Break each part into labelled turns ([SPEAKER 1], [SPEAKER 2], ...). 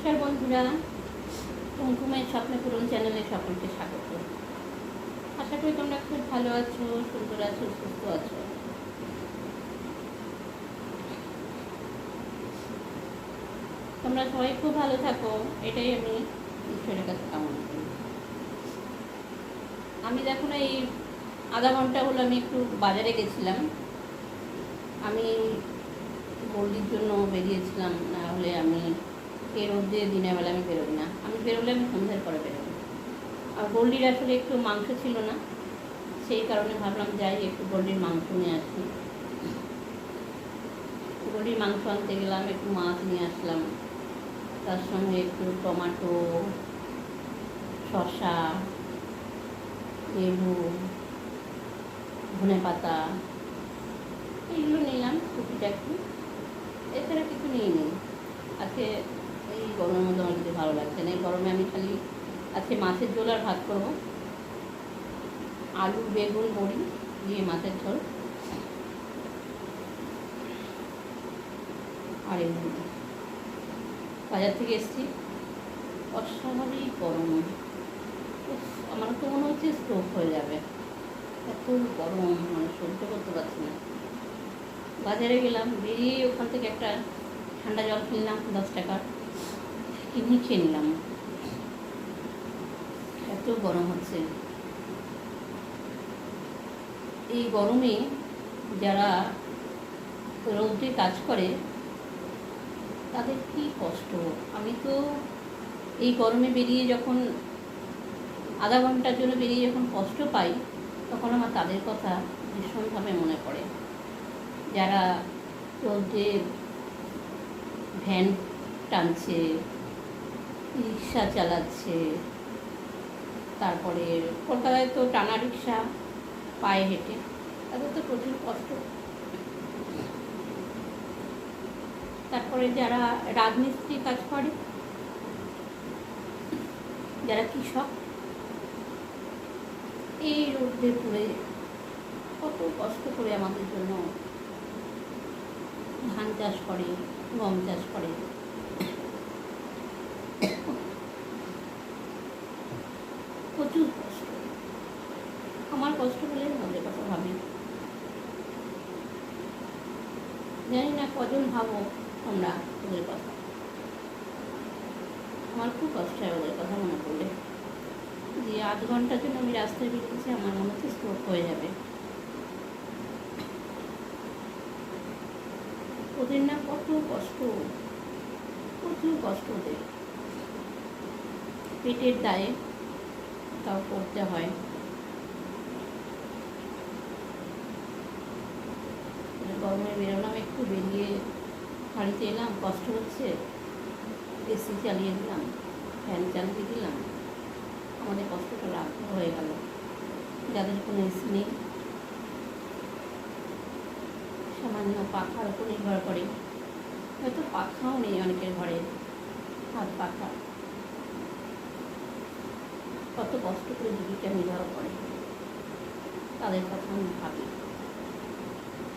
[SPEAKER 1] নমস্কার বন্ধুরা। কুমকুমের স্বপ্ন পূরণ চ্যানেলে সকলকে স্বাগত। আশা করি তোমরা খুব ভালো আছো, সুন্দর আছো, সুস্থ আছো। তোমরা সবাই খুব ভালো থাকো, এটাই আমি ঈশ্বরের কাছে কামনা করি। আমি দেখো না, এই আধা ঘণ্টা হলো আমি একটু বাজারে গেছিলাম। আমি বৌদির জন্য বেরিয়েছিলাম, না হলে আমি এই রোদে দিনের বেলা আমি বেরোই না। আমি বেরোলে আমি সন্ধ্যার পরে বেরোবো আর গোল্ডির আসলে একটু মাংস ছিল না, সেই কারণে ভাবলাম যাই, একটু গোল্ডির মাংস নিয়ে আসি। গোল্ডির মাংস আনতে গেলাম, একটু মাছ নিয়ে আসলাম। তার সঙ্গে একটু টমাটো, শসা, লেবু, ধনে পাতা, এইগুলো নিলাম টুকিটাকি। এছাড়া কিছু নিয়ে নিই আজকে এই গরমের মধ্যে আমার কিছু ভালো লাগছে না। এই গরমে আমি খালি আজকে মাছের ঝোল আর ভাত করব। আলু, বেগুন, বড়ি দিয়ে মাছের ঝোল। আর এমনি বাজার থেকে এসেছি। অস্বাভাবিক গরম। আমার তো মনে হচ্ছে স্ট্রোক হয়ে যাবে। এত গরম মানে সহ্য করতে পারছি না। বাজারে গেলাম, বেরিয়ে ওখান থেকে একটা ঠান্ডা জল কিনলাম, দশ টাকার। কিনে খেয়ে নিলাম। এত গরম হচ্ছে। এই গরমে যারা রৌদ্রে কাজ করে, তাদের কি কষ্ট? আমি তো এই গরমে বেরিয়ে যখন আধা ঘণ্টার জন্য বেরিয়ে যখন কষ্ট পাই, তখন আমার তাদের কথা ভীষণভাবে মনে পড়ে। যারা রোদে ভ্যান টানছে রিক্সা চালাচ্ছে। তারপরে কলকাতায় তো টানা রিক্সা, পায়ে হেঁটে। তাদের তো প্রচুর কষ্ট। তারপরে যারা রাজমিস্ত্রি কাজ করে, যারা কৃষক, এই রোদে পুড়ে কত কষ্ট করে আমাদের জন্য ধান চাষ করে, গম চাষ করে প্রচুর কষ্ট আমার কষ্ট হলে ওদের কথা ভাবি জানি না কজন ভাবো তোমরা ওদের কথা। আমার খুব কষ্ট হয় ওদের কথা মনে পড়লে। যে আধ ঘণ্টার জন্য আমি রাস্তায় বেরিয়েছি, আমার মনে হচ্ছে স্ট্রোক হয়ে যাবে। ওদের না কত কষ্ট, প্রচুর কষ্ট ওদের। পেটের দায়ে তাও করতে হয়। গরমে বেরোলাম একটু বেরিয়ে বাড়িতে এলাম, কষ্ট হচ্ছে। এসি চালিয়ে দিলাম ফ্যান চালিয়ে দিলাম। আমাদের কষ্টটা লাভ হয়ে গেল। যাদের কোনো এসি নেই, সামান্য পাখার উপর নির্ভর করে। হয়তো পাখাও নেই অনেকের ঘরে, হাত পাখা। কত কষ্ট করে জীবিকা নির্বাহ করে। তাদের কথা আমি ভাবি।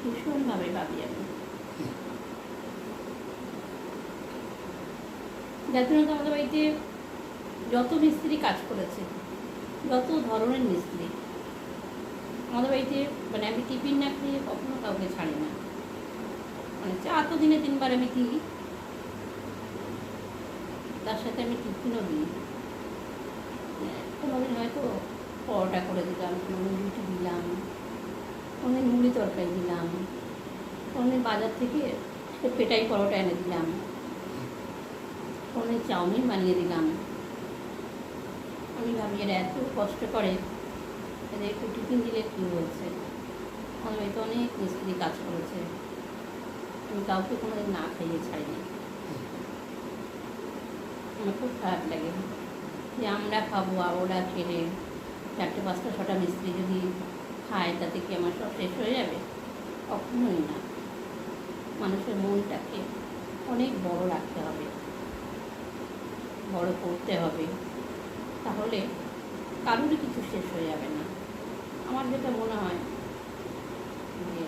[SPEAKER 1] ভীষণভাবে ভাবি আমি যার জন্য আমাদের বাড়িতে যত মিস্ত্রি কাজ করেছে, যত ধরনের মিস্ত্রি, আমাদের বাড়িতে মানে আমি টিফিন না খেয়ে কখনো কাউকে ছাড়ি না। মানে চা তো দিনে তিনবার আমি দিই, তার সাথে আমি টিফিনও দিই। কোনোদিন হয়তো পরোটা করে দিলাম কোনোদিন রুটি দিলাম। কোনোদিন মুড়ি তরকারি দিলাম। কোনোদিন বাজার থেকে পেটাই পরোটা এনে দিলাম। কোনোদিন চাউমিন বানিয়ে দিলাম। আমি ভাবি, এরা এত কষ্ট করে, এদের একটু টিফিন দিলে কী হয়েছে আমার বাড়িতে অনেক মিস্ত্রি কাজ করেছে। আমি কাউকে কোনোদিন না খাইয়ে ছাড়িনি। আমার খুব খারাপ লাগে যে আমরা খাব ওরা খেলে চারটে, পাঁচটা, ছটা মিস্ত্রি যদি খাই তাতে কি আমার সব শেষ হয়ে যাবে? কখনোই না। মানুষের মনটাকে অনেক বড় রাখতে হবে। বড় করতে হবে। তাহলে কারোরই কিছু শেষ হয়ে যাবে না। আমার যেটা মনে হয় যে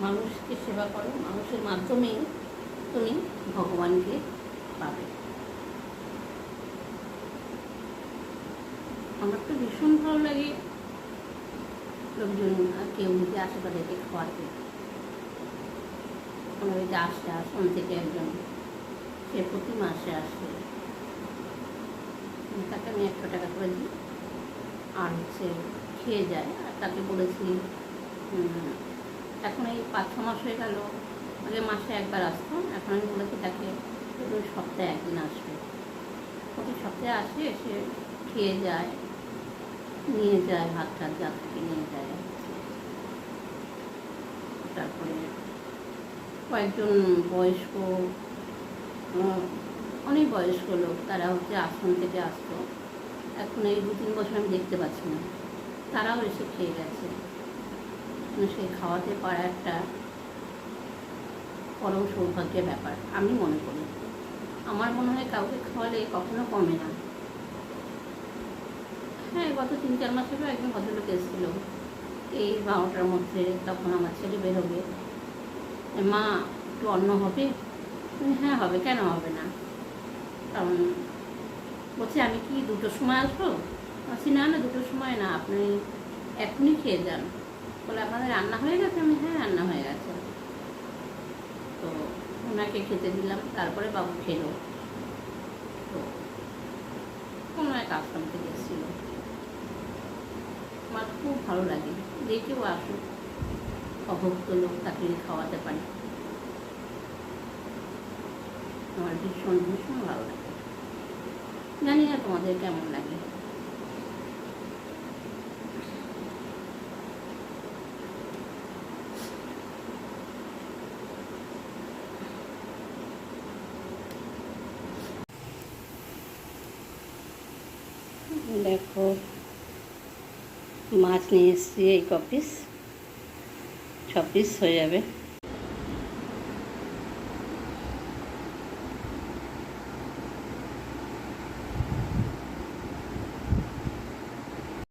[SPEAKER 1] মানুষকে সেবা করো, মানুষের মাধ্যমেই তুমি ভগবানকে পাবে। আমার তো ভীষণ ভালো লাগে লোকজন কেউ আসে তাদেরকে খাওয়াতে। আমার ওই যে আসছে থেকে একজন সে প্রতি মাসে আসে। তাকে আমি একশো টাকা করে দিই। আর হচ্ছে খেয়ে যায়। আর তাকে বলেছি এখন এই পাঁচ ছ মাস হয়ে গেল, আগে মাসে একবার আসতাম এখন আমি বলেছি তাকে সপ্তাহে একদিন আসবে। প্রতি সপ্তাহে আসে এসে খেয়ে যায়। নিয়ে যায় ভাত টাত যা থেকে নিয়ে যায়। তারপরে কয়েকজন বয়স্ক অনেক বয়স্ক লোক, তারা হচ্ছে আশ্রম থেকে আসতো। এখন এই দু তিন বছর আমি দেখতে পাচ্ছি না। তারাও এসে খেয়ে গেছে। মানে সেই খাওয়াতে পারা একটা পরম সৌভাগ্যের ব্যাপার, আমি মনে করি। আমার মনে হয় কাউকে খাওয়ালে কখনো কমে না। হ্যাঁ গত তিন, চার মাস আগে একজন ভদ্রলোক এসেছিল। এই বারোটার মধ্যে তখন আমার ছেলে বেরোবে মা, একটু অন্ন হবে? হ্যাঁ হবে। কেন হবে না? কারণ বলছে, আমি কি দুটোর সময় আসব? বলছি, না না, দুটোর সময় না। আপনি এখনই খেয়ে যান। বলে আপনাদের রান্না হয়ে গেছে? আমি হ্যাঁ রান্না হয়ে গেছে। তো ওনাকে খেতে দিলাম। তারপরে বাবু খেলো। তো কোনো এক আশ্রম থেকে এসেছিল। আমার খুব ভালো লাগে। যে কেউ আসুক, অভুক্ত লোক তাকে খাওয়াতে পারি। আমার ভীষণ ভীষণ ভালো লাগে। জানি না তোমাদের কেমন লাগে। দেখো মাছ নিয়ে এসেছি এই ক পিস ছ পিস হয়ে যাবে।